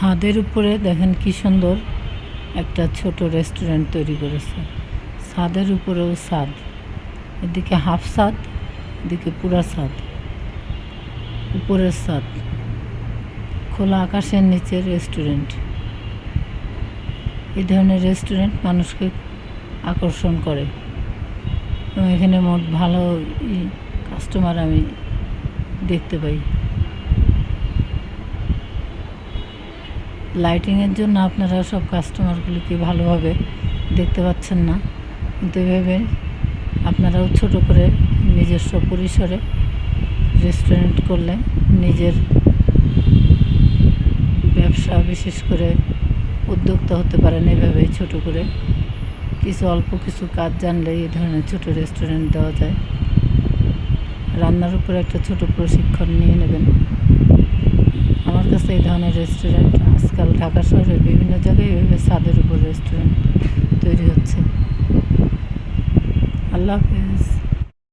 ছাদের উপরে দেখেন কি সুন্দর একটা ছোট রেস্টুরেন্ট তৈরি করেছে। ছাদের উপরেও ছাদ। এদিকে হাফ ছাদ, এদিকে পুরা ছাদ। উপরের ছাদ। খোলা আকাশের নিচে রেস্টুরেন্ট এই ধরনের রেস্টুরেন্ট মানুষকে আকর্ষণ করে। এবং এখানে মোট ভালো কাস্টমার আমি দেখতে পাই। লাইটিংয়ের জন্য আপনারা সব কাস্টমারগুলিকে ভালোভাবে দেখতে পাচ্ছেন না। কিন্তু এভাবে আপনারাও ছোট করে নিজস্ব পরিসরে রেস্টুরেন্ট করলে নিজের ব্যবসা বিশেষ করে উদ্যোক্তা হতে পারেন এভাবেই ছোট করে। কিছু অল্প কিছু কাজ জানলে এই ধরনের ছোট রেস্টুরেন্ট দেওয়া যায়। রান্নার উপরে একটা ছোট প্রশিক্ষণ নিয়ে নেবেন। আমার কাছে এই ধরনের রেস্টুরেন্ট ঢাকা শহরের বিভিন্ন জায়গায় এভাবে ছাদের উপর রেস্টুরেন্ট তৈরি হচ্ছে। আল্লাহ হাফেজ।